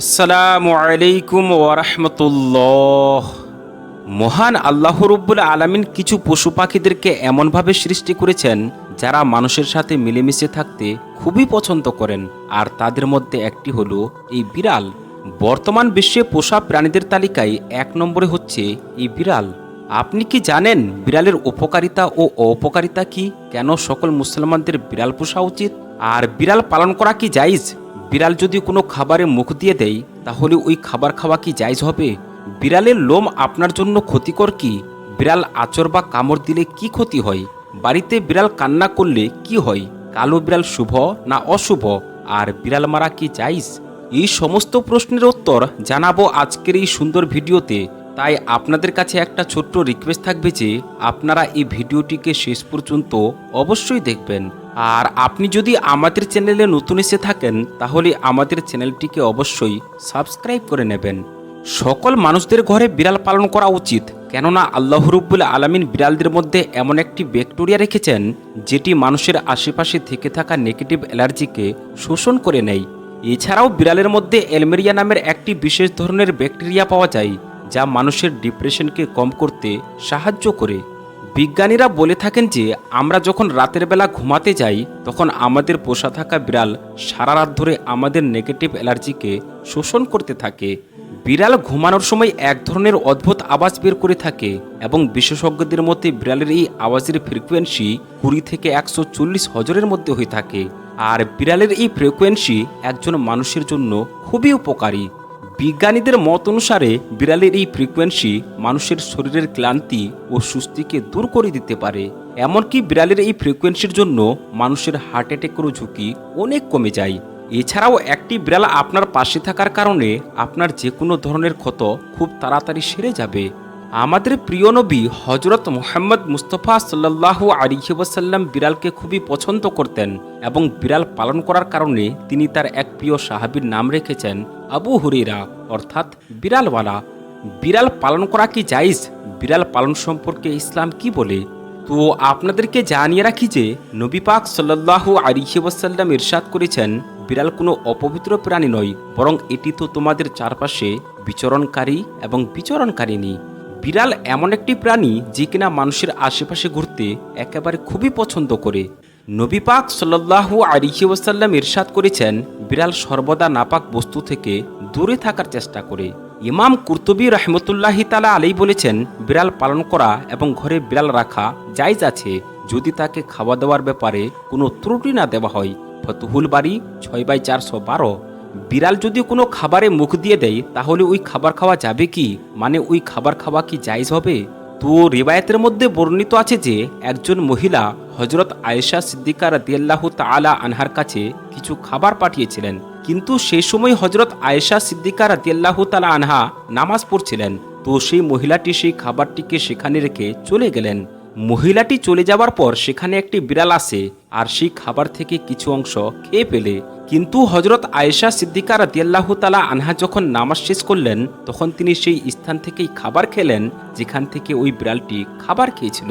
আসসালামু আলাইকুম ওরহমতুল্লাহ মহান আল্লাহ রব্বুল আলমিন কিছু পশু পাখিদেরকে এমনভাবে সৃষ্টি করেছেন, যারা মানুষের সাথে মিলেমিশে থাকতে খুবই পছন্দ করেন। আর তাদের মধ্যে একটি হলো এই বিড়াল। বর্তমান বিশ্বে পোষা প্রাণীদের তালিকায় এক নম্বরে হচ্ছে এই বিড়াল। আপনি কি জানেন বিড়ালের উপকারিতা ও অপকারিতা কি? কেন সকল মুসলমানদের বিড়াল পোষা উচিত? আর বিড়াল পালন করা কি জাইজ বিড়াল যদি কোনো খাবারে মুখ দিয়ে দেয়, তাহলে ওই খাবার খাওয়া কি জায়জ হবে? বিড়ালের লোম আপনার জন্য ক্ষতিকর কি? বিড়াল আচর বা কামড় দিলে কি ক্ষতি হয়? বাড়িতে বিড়াল কান্না করলে কি হয়? কালো বিড়াল শুভ না অশুভ? আর বিড়াল মারা কি জাইজ এই সমস্ত প্রশ্নের উত্তর জানাব আজকের এই সুন্দর ভিডিওতে। তাই আপনাদের কাছে একটা ছোট্ট রিকোয়েস্ট থাকবে যে, আপনারা এই ভিডিওটিকে শেষ পর্যন্ত অবশ্যই দেখবেন। আর আপনি যদি আমাদের চ্যানেলে নতুন এসে থাকেন, তাহলে আমাদের চ্যানেলটিকে অবশ্যই সাবস্ক্রাইব করে নেবেন। সকল মানুষদের ঘরে বিড়াল পালন করা উচিত, কেননা আল্লাহ রব্বুল আলমিন বিড়ালদের মধ্যে এমন একটি ব্যাকটেরিয়া রেখেছেন, যেটি মানুষের আশেপাশে থেকে থাকা নেগেটিভ অ্যালার্জিকে শোষণ করে নেয়। এছাড়াও বিড়ালের মধ্যে এলমেরিয়া নামের একটি বিশেষ ধরনের ব্যাকটেরিয়া পাওয়া যায়, যা মানুষের ডিপ্রেশনকে কম করতে সাহায্য করে। বিজ্ঞানীরা বলে থাকেন যে, আমরা যখন রাতের বেলা ঘুমাতে যাই, তখন আমাদের পোষা থাকা বিড়াল সারা রাত ধরে আমাদের নেগেটিভ অ্যালার্জিকে শোষণ করতে থাকে। বিড়াল ঘুমানোর সময় এক ধরনের অদ্ভুত আওয়াজ বের করে থাকে এবং বিশেষজ্ঞদের মতে বিড়ালের এই আওয়াজের ফ্রিকোয়েন্সি কুড়ি থেকে একশো চল্লিশ হজরের মধ্যে হয়ে থাকে। আর বিড়ালের এই ফ্রিকোয়েন্সি একজন মানুষের জন্য খুবই উপকারী। বিজ্ঞানীদের মত অনুসারে বিড়ালের এই ফ্রিকোয়েন্সি মানুষের শরীরের ক্লান্তি ও সুস্থিকে দূর করে দিতে পারে। এমনকি বিড়ালের এই ফ্রিকোয়েন্সির জন্য মানুষের হার্ট অ্যাটাকেরও ঝুঁকি অনেক কমে যায়। এছাড়াও একটি বিড়াল আপনার পাশে থাকার কারণে আপনার যে কোনো ধরনের ক্ষত খুব তাড়াতাড়ি সেরে যাবে। আমাদের প্রিয় নবী হজরত মোহাম্মদ মুস্তফা সাল্লাহু আলিহাসাল্লাম বিড়ালকে খুবই পছন্দ করতেন এবং বিড়াল পালন করার কারণে তিনি তার এক প্রিয় সাহাবীর নাম রেখেছেন আবু হুরিরা অর্থাৎ বিড়ালওয়ালা, বিড়াল পালন করা কি জাইজ বিড়াল পালন সম্পর্কে ইসলাম কি বলে? তো আপনাদেরকে জানিয়ে রাখি যে নবী পাক সাল্লাহু আলিহাসাল্লাম ইরশাদ করেছেন, বিড়াল কোনো অপবিত্র প্রাণী নয়, বরং এটি তো তোমাদের চারপাশে বিচরণকারী এবং বিচরণকারিণী বিড়াল এমন একটি প্রাণী যে কিনা মানুষের আশেপাশে ঘুরতে একেবারে খুবই পছন্দ করে। নবী পাক সাল্লাহু আলিহি ওয়াসাল্লাম ইরশাদ করেছেন, বিড়াল সর্বদা নাপাক বস্তু থেকে দূরে থাকার চেষ্টা করে। ইমাম কুর্তুবী রহমতুল্লাহি তালা আলী বলেছেন, বিড়াল পালন করা এবং ঘরে বিড়াল রাখা জায়জ আছে। যদি তাকে খাওয়া দাওয়ার ব্যাপারে কোনো ত্রুটি না দেওয়া হয়, ফতুহুল বাড়ি ছয় বাই চারশো বারো। বিড়াল যদি কোনো খাবারে মুখ দিয়ে দেয়, তাহলে ওই খাবার খাওয়া যাবে কি? মানে ওই খাবার খাওয়া কি জায়জ হবে? তো রিবায়তের মধ্যে বর্ণিত আছে যে, একজন মহিলা হজরত আয়েশা সিদ্দিকা রাদিয়াল্লাহ তালা আনহার কাছে কিছু খাবার পাঠিয়েছিলেন। কিন্তু সেই সময় হজরত আয়েশা সিদ্দিকা রাদিয়াল্লাহ তালা আনহা নামাজ পড়ছিলেন। তো সেই মহিলাটি সেই খাবারটিকে সেখানে রেখে চলে গেলেন। মহিলাটি চলে যাওয়ার পর সেখানে একটি বিড়াল আসে আর সেই খাবার থেকে কিছু অংশ খেয়ে পেলে কিন্তু হজরত আয়েশা সিদ্দিকা রাদিয়াল্লাহ তালা আনহা যখন নামাজ শেষ করলেন, তখন তিনি সেই স্থান থেকেই খাবার খেলেন, যেখান থেকে ওই বিড়ালটি খাবার খেয়েছিল।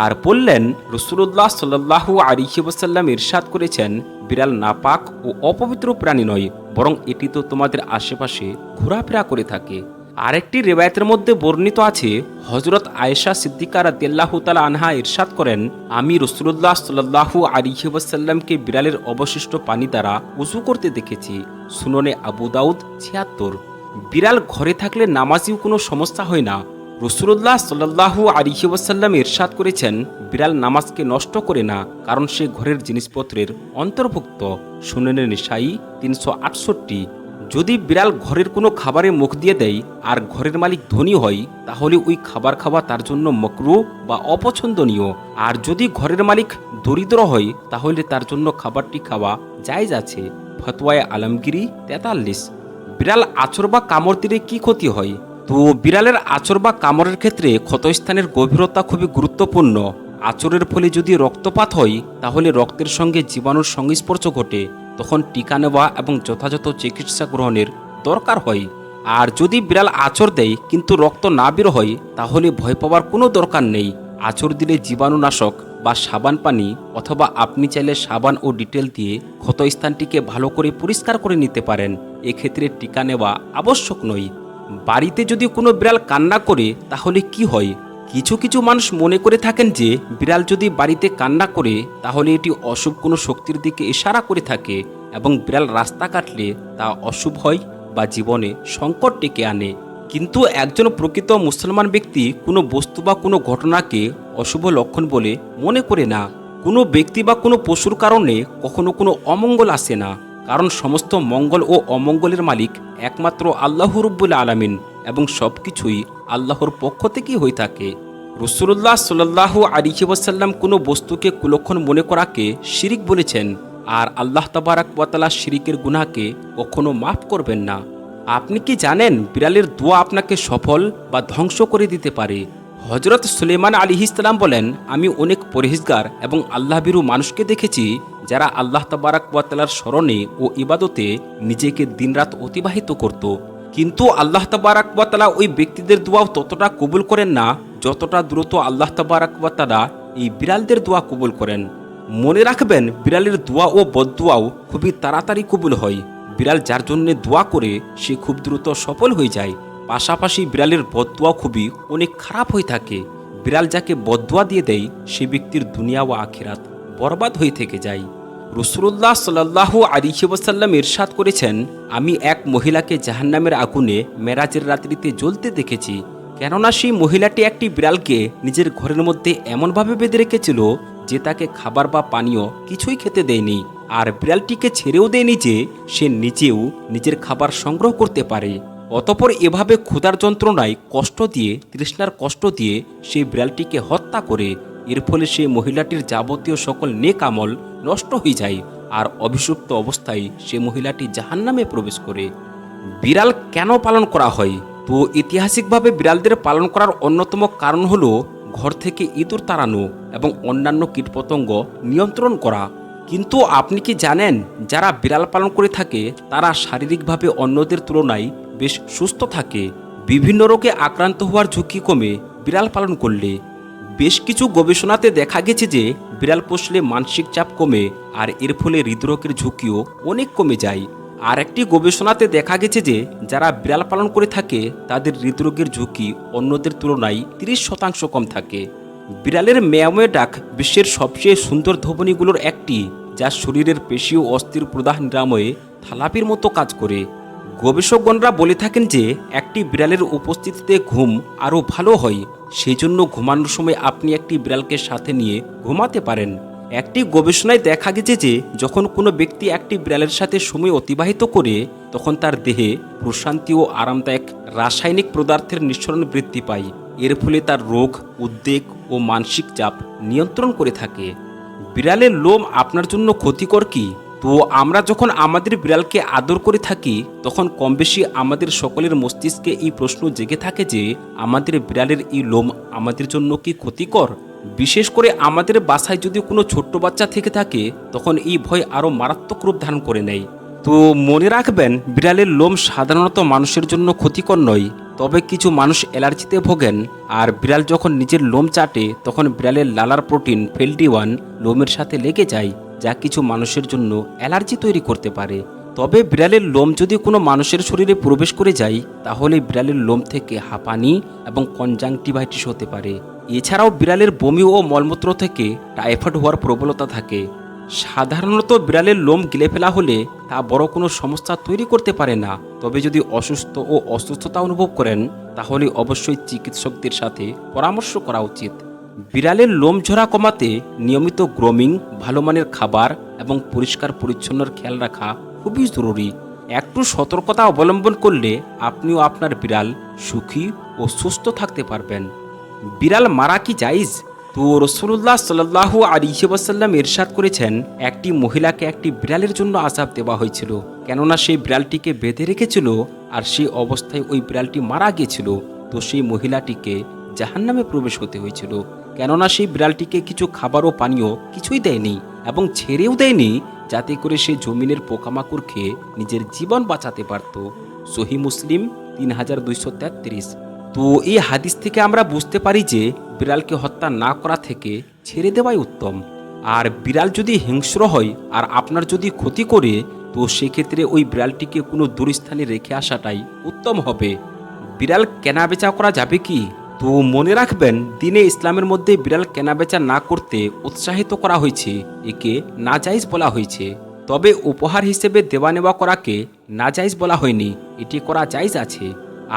আর বললেন রসুল্লাহ সাল্লাহু আলিহি ওসাল্লাম ইরশাদ করেছেন, বিড়াল নাপাক ও অপবিত্র প্রাণী নয়, বরং এটি তো তোমাদের আশেপাশে ঘোরাফেরা করে থাকে। আরেকটি রেবায়তের মধ্যে বর্ণিত আছে হজরত আয়েশা সিদ্দিকারা দেল্লাহু তালা আনহা ইরশাদ করেন, আমি রসুল্লাহ সাল্লাহু আলিহাসাল্লামকে বিড়ালের অবশিষ্ট পানি দ্বারা উজু করতে দেখেছি। সুননে আবু দাউদ ছিয়াত্তর। বিড়াল ঘরে থাকলে নামাজিও কোনো সমস্যা হয় না। রসুল্লাহ সাল্লাহু আলিহাসাল্লাম ইরশাদ করেছেন, বিড়াল নামাজকে নষ্ট করে না, কারণ সে ঘরের জিনিসপত্রের অন্তর্ভুক্ত। সুননে নিশাই তিনশো আটষট্টি, যদি বিড়াল ঘরের কোনো খাবারে মুখ দিয়ে দেয় আর ঘরের মালিক ধনী হয়, তাহলে ওই খাবার খাওয়া তার জন্য মকরু বা অপছন্দনীয়। আর যদি ঘরের মালিক দরিদ্র হয়, তাহলে তার জন্য খাবারটি খাওয়া জায়জ আছে। ফতোয়ায় আলমগিরি তেতাল্লিশ, বিড়াল আচর বা কামড় দিলে কি ক্ষতি হয়? তো বিড়ালের আচর বা কামড়ের ক্ষেত্রে ক্ষতস্থানের গভীরতা খুবই গুরুত্বপূর্ণ। আচরের ফলে যদি রক্তপাত হয়, তাহলে রক্তের সঙ্গে জীবাণুর সংস্পর্শ ঘটে। তখন টিকা নেওয়া এবং যথাযথ চিকিৎসা গ্রহণের দরকার হয়। আর যদি বিড়াল আচর দেয় কিন্তু রক্ত না বের হয়, তাহলে ভয় পাওয়ার কোনো দরকার নেই। আচর দিলে জীবাণুনাশক বা সাবান পানি অথবা আপনি চাইলে সাবান ও ডিটেল দিয়ে ক্ষতস্থানটিকে ভালো করে পরিষ্কার করে নিতে পারেন। এক্ষেত্রে টিকা নেওয়া আবশ্যক নয়। বাড়িতে যদি কোনো বিড়াল কান্না করে, তাহলে কি হয়? কিছু কিছু মানুষ মনে করে থাকেন যে, বিড়াল যদি বাড়িতে কান্না করে, তাহলে এটি অশুভ কোনো শক্তির দিকে ইশারা করে থাকে এবং বিড়াল রাস্তা কাটলে তা অশুভ হয় বা জীবনে সংকট ডেকে আনে। কিন্তু একজন প্রকৃত মুসলমান ব্যক্তি কোনো বস্তু বা কোনো ঘটনাকে অশুভ লক্ষণ বলে মনে করে না। কোনো ব্যক্তি বা কোনো পশুর কারণে কখনো কোনো অমঙ্গল আসে না। কারণ সমস্ত মঙ্গল ও অমঙ্গলের মালিক একমাত্র আল্লাহ রব্বুল আলামিন এবং সব কিছুই আল্লাহর পক্ষ থেকেই হয়ে থাকে। রসুল্লাহ সাল্লাহ আলিহি ওয়াসাল্লাম কোনো বস্তুকে কুলক্ষণ মনে করাকে শিরিক বলেছেন, আর আল্লাহ তাবারাক শিরিকের গুনাহকে কখনো মাফ করবেন না। আপনি কি জানেন বিড়ালের দোয়া আপনাকে সফল বা ধ্বংস করে দিতে পারে? হজরত সুলেমান আলী ইসলাম বলেন, আমি অনেক পরহেজগার এবং আল্লাহবিরু মানুষকে দেখেছি যারা আল্লাহ তাবারাক ওয়াতালার স্মরণে ও ইবাদতে নিজেকে দিনরাত অতিবাহিত করত। কিন্তু আল্লাহ তাবারাক ওয়াতালা ওই ব্যক্তিদের দোয়াও ততটা কবুল করেন না, যতটা দ্রুত আল্লাহ তাবারাক ওয়াতালা এই বিড়ালদের দোয়া কবুল করেন। মনে রাখবেন, বিড়ালের দোয়া ও বদদোয়াও খুবই তাড়াতাড়ি কবুল হয়। বিড়াল যার জন্য দোয়া করে, সে খুব দ্রুত সফল হয়ে যায়। পাশাপাশি বিড়ালের বদদোয়া খুবই অনেক খারাপ হয়ে থাকে। বিড়াল যাকে বদদোয়া দিয়ে দেয়, সে ব্যক্তির দুনিয়া ও আখিরাত বরবাদ হয়ে থেকে যায়। রসুল্লাহ সাল্লাহ আলিহি ওসাল্লাম ইরশাদ করেছেন, আমি এক মহিলাকে জাহান্নামের আগুনে মেরাজের রাত্রিতে জ্বলতে দেখেছি। কেননা সেই মহিলাটি একটি বিড়ালকে নিজের ঘরের মধ্যে এমনভাবে বেঁধে রেখেছিল যে তাকে খাবার বা পানীয় কিছুই খেতে দেয়নি। আর বিড়ালটিকে ছেড়েও দেয়নি যে সে নিজেও নিজের খাবার সংগ্রহ করতে পারে। অতপর এভাবে ক্ষুধার যন্ত্রণায় কষ্ট দিয়ে, তৃষ্ণার কষ্ট দিয়ে সেই বিড়ালটিকে হত্যা করে, এর ফলে সেই মহিলাটির যাবতীয় সকল নেক আমল নষ্ট হয়ে যায় আর অভিষুপ্ত অবস্থায় সে মহিলাটি জাহান্নামে প্রবেশ করে। বিড়াল কেন পালন করা হয়? তো ঐতিহাসিকভাবে বিড়ালদের পালন করার অন্যতম কারণ হলো ঘর থেকে ইঁদুর তাড়ানো এবং অন্যান্য কীটপতঙ্গ নিয়ন্ত্রণ করা। কিন্তু আপনি কি জানেন, যারা বিড়াল পালন করে থাকে, তারা শারীরিকভাবে অন্যদের তুলনায় বেশ সুস্থ থাকে। বিভিন্ন রোগে আক্রান্ত হওয়ার ঝুঁকি কমে বিড়াল পালন করলে। বেশ কিছু গবেষণাতে দেখা গেছে যে বিড়াল পোষলে মানসিক চাপ কমে আর এর ফলে হৃদরোগের ঝুঁকিও অনেক কমে যায়। আর একটি গবেষণাতে দেখা গেছে যে যারা বিড়াল পালন করে থাকে, তাদের হৃদরোগের ঝুঁকি অন্যদের তুলনায় তিরিশ শতাংশ কম থাকে। বিড়ালের মেয়াময়ে ডাক বিশ্বের সবচেয়ে সুন্দর ধ্বনিগুলোর একটি, যা শরীরের পেশি ও অস্থির প্রদাহ নিরাময়ে থালাপির মতো কাজ করে। গবেষকগণরা বলে থাকেন যে, একটি বিড়ালের উপস্থিতিতে ঘুম আরও ভালো হয়। সেই জন্য ঘুমানোর সময় আপনি একটি বিড়ালকে সাথে নিয়ে ঘুমাতে পারেন। একটি গবেষণায় দেখা গেছে যে, যখন কোনো ব্যক্তি একটি বিড়ালের সাথে সময় অতিবাহিত করে, তখন তার দেহে প্রশান্তি ও আরামদায়ক রাসায়নিক পদার্থের নিঃসরণ বৃদ্ধি পায়। এর ফলে তার রোগ, উদ্বেগ ও মানসিক চাপ নিয়ন্ত্রণ করে থাকে। বিড়ালের লোম আপনার জন্য ক্ষতিকর কি? তো আমরা যখন আমাদের বিড়ালকে আদর করে থাকি, তখন কম বেশি আমাদের সকলের মস্তিষ্কে এই প্রশ্ন জেগে থাকে যে, আমাদের বিড়ালের এই লোম আমাদের জন্য কি ক্ষতিকর? বিশেষ করে আমাদের বাসায় যদি কোনো ছোট্ট বাচ্চা থেকে থাকে, তখন এই ভয় আরও মারাত্মক রূপ ধারণ করে নেয়। তো মনে রাখবেন, বিড়ালের লোম সাধারণত মানুষের জন্য ক্ষতিকর নয়, তবে কিছু মানুষ অ্যালার্জিতে ভোগেন, আর বিড়াল যখন নিজের লোম চাটে, তখন বিড়ালের লালার প্রোটিন ফেলডি ওয়ান লোমের সাথে লেগে যায়। যা কিছু মানুষের জন্য অ্যালার্জি তৈরি করতে পারে। তবে বিড়ালের লোম যদি কোনো মানুষের শরীরে প্রবেশ করে যায়, তাহলে বিড়ালের লোম থেকে হাঁপানি এবং কনজাংটিভাইটিস হতে পারে। এছাড়াও বিড়ালের বমি ও মলমূত্র থেকে টাইফয়েড হওয়ার প্রবলতা থাকে। সাধারণত বিড়ালের লোম গিলে ফেলা হলে তা বড় কোনো সমস্যা তৈরি করতে পারে না। তবে যদি অসুস্থ ও অসুস্থতা অনুভব করেন, তাহলে অবশ্যই চিকিৎসকদের সাথে পরামর্শ করা উচিত। বিড়ালের লোম ঝরা কমাতে নিয়মিত গ্রোমিং ভালো মানের খাবার এবং পরিষ্কার পরিচ্ছন্নর খেয়াল রাখা খুবই জরুরি। একটু সতর্কতা অবলম্বন করলে আপনিও আপনার বিড়াল সুখী ও সুস্থ থাকতে পারবেন। বিড়াল মারা কি জাইজ তো রসুল্লাহ সাল্লাহ আর ওয়াসাল্লাম ইরশাদ করেছেন, একটি মহিলাকে একটি বিড়ালের জন্য আজাব দেওয়া হয়েছিল। কেননা সেই বিড়ালটিকে বেঁধে রেখেছিল আর সেই অবস্থায় ওই বিড়ালটি মারা গিয়েছিল। তো সেই মহিলাটিকে জাহান্নামে প্রবেশ হতে হয়েছিল। কেননা সেই বিড়ালটিকে কিছু খাবার ও পানীয় কিছুই দেয়নি এবং ছেড়েও দেয়নি যাতে করে সে জমিনের পোকামাকড় খেয়ে নিজের জীবন বাঁচাতে পারত। সহি মুসলিম তিন হাজার দুইশো তেত্রিশ। তো এই হাদিস থেকে আমরা বুঝতে পারি যে বিড়ালকে হত্যা না করা থেকে ছেড়ে দেওয়াই উত্তম। আর বিড়াল যদি হিংস্র হয় আর আপনার যদি ক্ষতি করে, তো সেক্ষেত্রে ওই বিড়ালটিকে কোনো দূরস্থানে রেখে আসাটাই উত্তম হবে। বিড়াল কেনা বেচা করা যাবে কি? তো মনে রাখবেন, দিনে ইসলামের মধ্যে বিড়াল কেনাবেচা না করতে উৎসাহিত করা হয়েছে, একে নাজাইজ বলা হয়েছে। তবে উপহার হিসেবে দেওয়া নেওয়া করাকে নাজাইজ বলা হয়নি, এটি করা জাইজ আছে।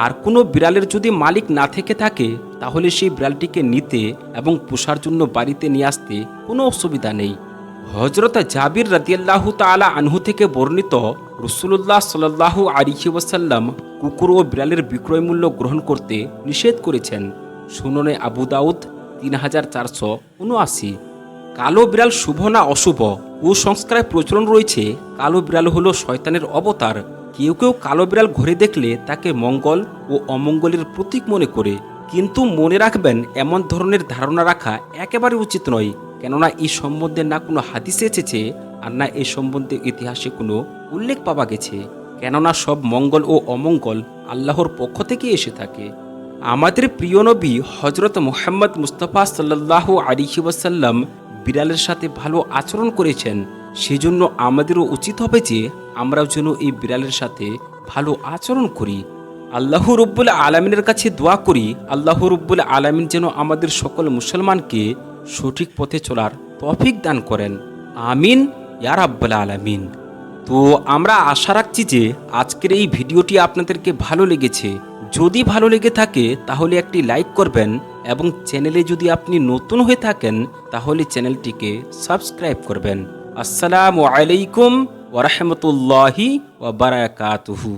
আর কোনো বিড়ালের যদি মালিক না থেকে থাকে, তাহলে সেই বিড়ালটিকে নিতে এবং পোষার জন্য বাড়িতে নিয়ে আসতে কোনো অসুবিধা নেই। হজরত জাবির রাদিয়াল্লাহু তাআলা আনহু থেকে বর্ণিত রসুল্লাহ সাল্লাল্লাহু আলিহি ওয়াসাল্লাম কুকুর ও বিড়ালের বিক্রয় মূল্য গ্রহণ করতে নিষেধ করেছেন। শুননে আবু দাউদ তিন হাজার চারশো উনআশি। কালো বিড়াল শুভ না অশুভ? কুসংস্কারে প্রচলন রয়েছে। কালো বিড়াল হলো শয়তানের অবতার। কেউ কেউ কালো বিড়াল ঘরে দেখলে তাকে মঙ্গল ও অমঙ্গলের প্রতীক মনে করে। কিন্তু মনে রাখবেন, এমন ধরনের ধারণা রাখা একেবারে উচিত নয়। কেননা এই সম্বন্ধে না কোনো হাদিসে এসেছে আর না এ সম্বন্ধে ইতিহাসে কোনো উল্লেখ পাওয়া গেছে। কেননা সব মঙ্গল ও অমঙ্গল আল্লাহর পক্ষ থেকে এসে থাকে। আমাদের প্রিয় নবী হজরত মোহাম্মদ মুস্তফা সাল্লাহ আলিহি ওয়াসাল্লাম বিড়ালের সাথে ভালো আচরণ করেছেন। সেজন্য আমাদেরও উচিত হবে যে আমরাও যেন এই বিড়ালের সাথে ভালো আচরণ করি। আল্লাহ রব্বুল আলমিনের কাছে দোয়া করি, আল্লাহ রব্বুল আলমিন যেন আমাদের সকল মুসলমানকে সঠিক পথে চলার তফিক দান করেন। আমিন ইয়ার আব্বাল আলামিন। তো আমরা আশা রাখছি যে আজকের এই ভিডিওটি আপনাদেরকে ভালো লেগেছে। যদি ভালো লেগে থাকে তাহলে একটি লাইক করবেন এবং চ্যানেলে যদি আপনি নতুন হয়ে থাকেন তাহলে চ্যানেলটিকে সাবস্ক্রাইব করবেন। আসসালামু আলাইকুম ওরহমতুল্লাহি ওবরাকাতুহু